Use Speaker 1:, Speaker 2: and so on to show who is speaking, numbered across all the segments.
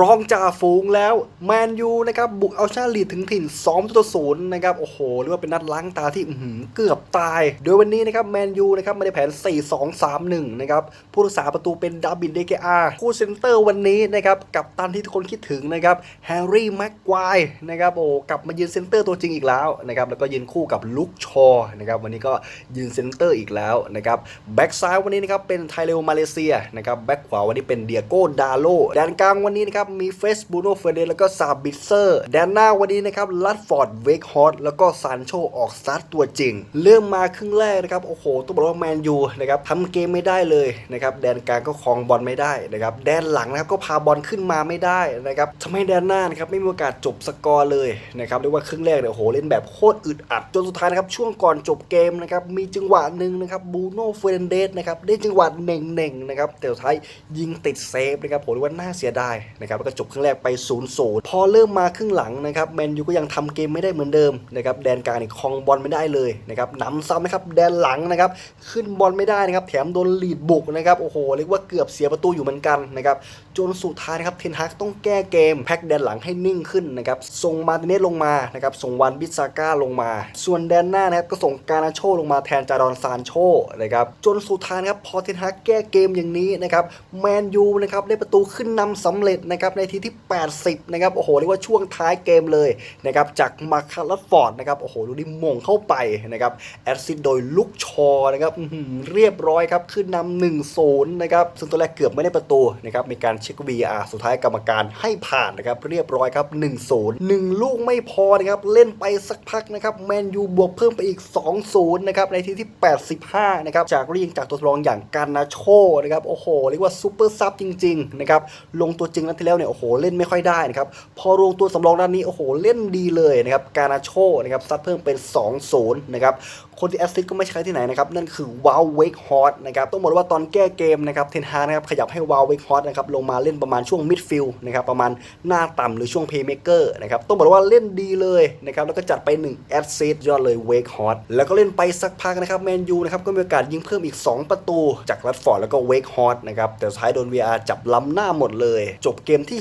Speaker 1: รองจ่าฝูงแล้วแมนยูนะครับบุกเอาชนะลีดถึงถิ่น2ต่อ0นย์นะครับโอ้โหเรียกว่าเป็นนัดล้างตาที่เกือบตาย โดยวันนี้นะครับแมนยูนะครับไม่ได้แผน 4-2-3-1 นะครับผู้รักษาประตูเป็นดาบินเดเกอาคู่เซนเตอร์วันนี้นะครับกับตันที่ทุกคนคิดถึงนะครับแฮร์รี่แม็กควายนะครับโอ้กลับมายืนเซนเตอร์ตัวจริงอีกแล้วนะครับแล้วก็ยืนคู่กับลุกชอนะครับวันนี้ก็ยืนเซนเตอร์อีกแล้วนะครับแบ็กซ้ายวันนี้นะครับเป็นไทเลโอมาเลเซียนะครับแบ็กขวาวันนี้เป็นเดียโก้ดาโลแดนกลางวันนี้นะครับมีเฟสบูโนเฟเดนแล้วก็ซาบิเซอร์แดนหน้าวันนี้นะครับลัดฟอร์ดเวกฮอตแล้วก็ซานโชออกสตาร์ทตัวจริง เริ่มมาครึ่งแรกนะครับ โอ้โหต้องบอกว่าแมนยูนะครับทำเกมไม่ได้เลยนะครับแดนกลางก็ครองบอลไม่ได้นะครับแดนหลังนะครับก็พาบอลขึ้นมาไม่ได้นะครับทำให้แดนหน้านะครับไม่มีโอกาสจบสกอร์เลยนะครับเรียกว่าครึ่งแรกเนี่ยโอ้โหเล่นแบบโคตรอึดอัดจนสุดท้ายนะครับช่วงก่อนจบเกมนะครับมีจังหวะหนึ่งนะครับบูโน่เฟรนเดสนะครับได้จังหวะเน่งๆนะครับแต่สุดท้ายยิงติดเซฟนะครับผมว่าน่าเสียดายนะครับแล้วก็จบครึ่งแรกไป0ูนย์พอเริ่มมาครึ่งหลังนะครับแมนยูก็ยังทำเกมไม่ได้เหมือนเดิมนะครับแดนกลางนี่คลองบอลไม่ได้เลยนะครับนำซ้ำนะครับแดนหลังนะครับขึ้นบอลไม่ได้นะครับแถมโดนลีดบุกนะครับโอ้โหเรียกว่าเกือบเสียประตูอยู่เหมือนกันนะครับจนสุดท้ายนะครับเทนฮากต้องแก้เกมแพ็กแดนหลังให้นิ่งขึ้นนะครับส่งมาติเนสลงมานะครับส่งวันบิซาก้าลงมา ส่วนแดนหน้านะครับก็ส่งการนาโชลงมาแทนจารอนซานโชนะครับจนสุดท้ายครับพอเทนฮากแก้เกมอย่างนี้นะครับแมนยูนะครับได้ประตูขึ้นนำสำเร็จนะครับในทีที่ 80นะครับโอ้โหเรียกว่าช่วงท้ายเกมเลยนะครับจากมาคาร์ลฟอร์ดนะครับโอ้โหดูดิมงเข้าไปนะครับแอดซิดโดยลุกชอนะครับเรียบร้อยครับขึ้นนำหนึ่งศูนนะครับซึ่งตัวแรกเกือบไม่ได้ประตูนะครับมีการเช็ค VR สุดท้ายกรรมการให้ผ่านนะครับเรียบร้อยครับ 1 0 1 ลูกไม่พอนะครับ เล่นไปสักพักนะครับแมนยูบวกเพิ่มไปอีก 2-0 นะครับ ในทีที่ 85 นะครับ จากเรียงจากตัวรองอย่างการนาโชนะครับ โอ้โห เรียกว่าซูเปอร์ซับจริง ๆ นะครับ ลงตัวจริงนัดที่แล้วเนี่ย โอ้โห เล่นไม่ค่อยได้นะครับ พอลงตัวสำรองด้านนี้ โอ้โห เล่นดีเลยนะครับ การนาโชนะครับ ซัดเพิ่มเป็น 2-0 นะครับคนที่แอสซิสต์ก็ไม่ใช่ใครที่ไหนนะครับ นั่นคือวาลเวกฮอตนะครับ ต้องบอกว่าตอนแก้เกมนะครับ เทนฮานะครับ ขยับให้วาลเวกฮอตนะครับ ลงมาเล่นประมาณช่วงมิดฟิลด์นะครับ ประมาณหน้าต่ำหรือช่วงเพย์เมเกอร์นะครับ ต้องบอกว่าเล่นดีเลยนะครับ แล้วก็จัดไป1แอสซิสต์ยอดเลยเวกฮอตแล้วก็เล่นไปสักพักนะครับแมนยูนะครับ ก็มีโอกาสยิงเพิ่มอีก 2 ประตู จากรัดฟอร์ดแล้วก็เวกฮอตนะครับ แต่สุดท้ายโดน VR จับล้ำหน้าหมดเลย จบเกมที่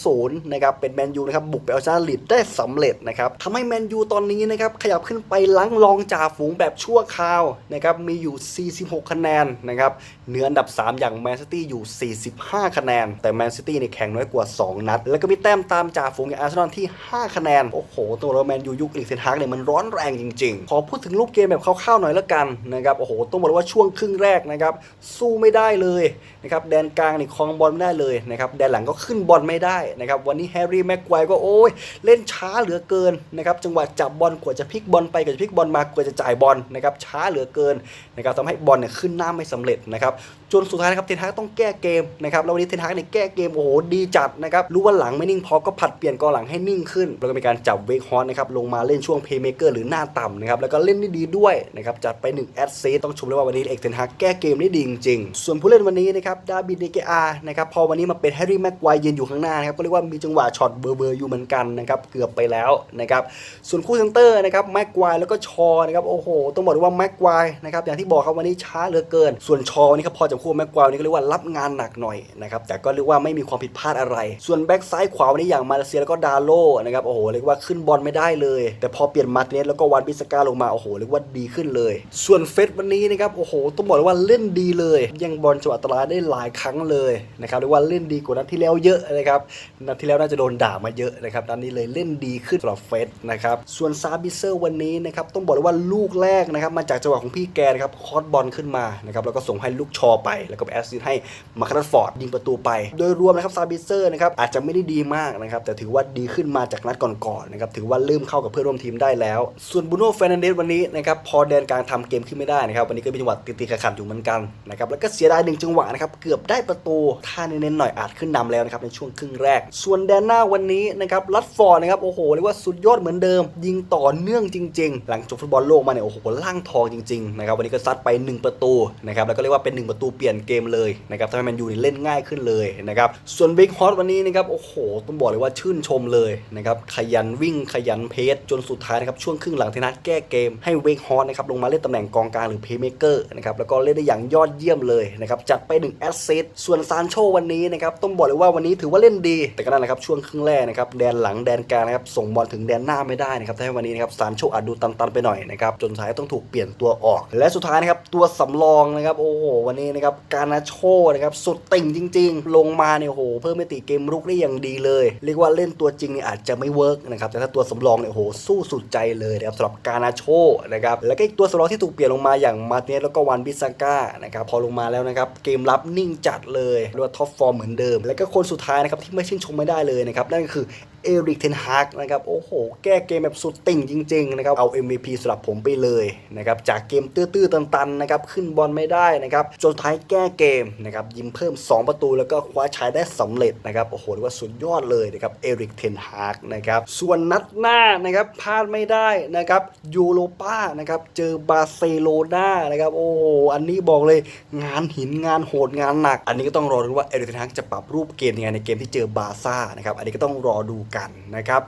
Speaker 1: 2-0 นะครับ เป็นแมนยูนะครับ บุกไปเอาชนะลีดได้สำเร็จนะครับทำให้แมนยูตอนนี้นะครับขยับขึ้นไปล้างรองจ่าฝูงแบบชั่วคราวนะครับมีอยู่ 46 คะแนนนะครับเหนืออันดับ 3 อย่างแมนซิตี้อยู่ 45 คะแนน แต่แมนซิตี้ในยแข่งน้อยกว่า 2 นัด แล้วก็มีแต้มตามจ่าฝูงอย่างอาร์เซนอลที่ 5 คะแนน โอ้โห ตัวเราแมนยูยุคอีกเซนฮากเนี่ยมันร้อนแรงจริง ๆ ขอพูดถึงรูปเกมแบบคร่าวๆหน่อยละกันนะครับโอ้โหต้องบอกเลยว่าช่วงครึ่งแรกนะครับสู้ไม่ได้เลยนะครับแดนกลางนี่ครองบอลไม่ได้เลยนะครับแดนหลังก็ขึ้นบอลไม่ได้นะครับวันนี้แฮร์รี่แม็กไกว์ก็โอ้ยเล่นช้าเหลือเกินนะครับจังหวะจับบอลกว่าจะพลิกบอลไปกว่าจะพลิกบอลมากว่าจะจ่ายบอลนะครับช้าเหลือเกินนะครับทำให้บอลเนี่ยขึ้นหน้าไม่สำเร็จนะครับจนสุดท้ายนะครับเทนฮากต้องแก้เกมนะครับแล้ววันนี้เทนฮากเนี่ยแก้เกมโอ้โหดีจัดนะครับรู้ว่าหลังไม่นิ่งพอก็ผัดเปลี่ยนกองหลังให้นิ่งขึ้น แล้วก็มีการจับเวกฮอนนะครับลงมาเล่นช่วงเพย์เมเกอร์หรือหน้าต่ำนะครับแล้วก็เล่นได้ดีด้วยนะครับจัดไป1แอดซีต้องชมเลยว่าวันนี้เอกเทนฮากแก้เกมได้ดีจริงๆส่วนผู้เล่นวันนี้นะครับดาบิดเดเกอานะครับพอวันนี้มาเป็นแฮร์รี่แม็กไวยืนอยู่ข้างหน้านะครับก็เรียกว่ามีจังหวะช็อตเบอร์เบอร์อยู่เหมือนกันนะครับเกือบไปแล้วนะครับส่วนคู่เซนเตอร์นะครับแม็กไวแล้วก็ชอนะครับโอ้โหต้องบอกเลยว่าแม็กไกวร์นะครับอย่างที่บอกครับวันนี้ช้าเหลือเกิน ส่วนชอวันนี้ก็พอจับคู่แม็กไกวร์วันนี้ก็เรียกว่ารับงานหนักหน่อยนะครับแต่ก็เรียกว่าไม่มีความผิดพลาดอะไร ส่วนแบ็กซ้ายขวาวันนี้อย่างมาเลเซียแล้วก็ดาโลนะครับโอ้โหเรียกว่าขึ้นบอลไม่ได้เลย แต่พอเปลี่ยนมาร์ติเนสแล้วก็วันบิสกาลงมาโอ้โหเรียกว่าดีขึ้นเลย ส่วนเฟสวันนี้นะครับโอ้โหต้องบอกเลยว่าเล่นดีเลยยังบอลจังหวะอันตรายได้หลายครั้งเลยนะครับเรียกว่าเล่นดีกว่านัดที่แล้วเยอะนะครับนัดที่แล้วน่าจะโดนด่ามาเยอะนะครับนัดนี้เลยเล่นดีขึ้นสำหรับเฟสนะครับส่วนซาบิเซอร์วันนี้นะครับต้องบอกว่าลูกแรกนะครับมาจากจังหวะของพี่แกนะครับคอร์สบอลขึ้นมานะครับแล้วก็ส่งให้ลูกชอไป แล้วก็แอสซิสให้มาคาร์ฟอร์ดยิงประตูไป โดยรวมนะครับซาบิเซอร์นะครับอาจจะไม่ได้ดีมากนะครับแต่ถือว่าดีขึ้นมาจากนัดก่อนๆนะครับถือว่าเริ่มเข้ากับเพื่อนร่วมทีมได้แล้ว ส่วนบูโน่เฟรนันเดสวันนี้นะครับพอแดนกลางทำเกมขึ้นไม่ได้นะครับวันนี้ก็เป็นจังหวะติดๆขัดๆอยู่เหมือนกันนะครับแล้วก็เสียดายหนึ่งจังหวะนะครับเกือบได้ประตูถ้าเน้นๆหน่อยอาจขึ้นนำแล้วนะครับในช่วงครึ่งแรก ส่วนแดนหน้าวันนี้นะครับลัดฟอร์ดนะครับโอ้โหเรียกว่าสุดยอดเหมือนเดิม ยิงต่อเนื่องจริง ๆ หลังจบฟุตบอลโลกมาเนี่ยโอ้โหล่างทองจริงๆนะครับวันนี้ก็ซัดไป 1 ประตูนะครับแล้วก็เรียกว่าเป็น 1 ประตูเปลี่ยนเกมเลยนะครับทำให้แมนยูนี่เล่นง่ายขึ้นเลยนะครับส่วนบิ๊กฮอตวันนี้นะครับโอ้โหต้องบอกเลยว่าชื่นชมเลยนะครับขยันวิ่งขยันเพสจนสุดท้ายนะครับช่วงครึ่งหลังเทนัทแก้เกมให้เวกฮอตนะครับลงมาเล่นตำแหน่งกองกลางหรือเพย์เมเกอร์นะครับแล้วก็เล่นได้อย่างยอดเยี่ยมเลยนะครับจัดไป1แอสซิสต์ส่วนซานโชวันนี้นะครับต้องบอกเลยว่าวันนี้ถือว่าเล่นดี แต่ก็นั่นแหละครับช่วงครึ่งแรกนะครับแดนหลังแดนกลางนะครับส่งบอลถึงแดนหน้าไม่ได้นะครับทำให้วันนี้นะครับซานโชอาจดูตันๆไปหน่อยนะครับจนสท้ายต้องถูกเปลี่ยนตัวออก และสุดท้ายนะครับตัวสำรองนะครับโอ้โหวันนี้นะครับการนาโชนะครับสุดติ่งจริง ๆ ลงมาเนี่ยโอ้โหเพิ่มมิติเกมรุกได้อย่างดีเลย เรียกว่าเล่นตัวจริงเนี่ยอาจจะไม่เวิร์กนะครับแต่ถ้าตัวสำรองเนี่ยโอ้โหสู้สุดใจเลยนะครับสำหรับการนาโชนะครับแล้วก็อีกตัวสำรองที่ถูกเปลี่ยนลงมาอย่างมาร์เนสแล้วก็วันบิซาก้านะครับพอลงมาแล้วนะครับเกมรับนิ่งจัดเลยเรียกว่าท็อปฟอร์มเหมือนเดิม แล้วก็คนสุดท้ายนะครับที่ไม่ชื่นชมไม่ได้เลยนะครับนั่นก็คือ เอริกเทนฮากนะครับ โอ้โห แก้เกมแบบสุดติ่งจริงๆนะครับ เอา MVP สำหรับผมไปเลยนะครับ จากเกมตื้อๆตันๆนะครับ ขึ้นบอลไม่ได้นะครับ จนท้ายแก้เกมนะครับ ยิมเพิ่ม 2 ประตูแล้วก็คว้าชัยได้สำเร็จนะครับ โอ้โหว่าสุดยอดเลยนะครับ เอริกเทนฮากนะครับ ส่วนนัดหน้านะครับ พลาดไม่ได้นะครับยูโรป้านะครับ เจอบาร์เซโลนานะครับ โอ้โห อันนี้บอกเลยงานหินงานโหดงานหนัก อันนี้ก็ต้องรอดูว่าเอริกเทนฮากจะปรับรูปเกมยังไงในเกมที่เจอบาซ่านะครับ อันนี้ก็ต้องรอดูกันนะครับ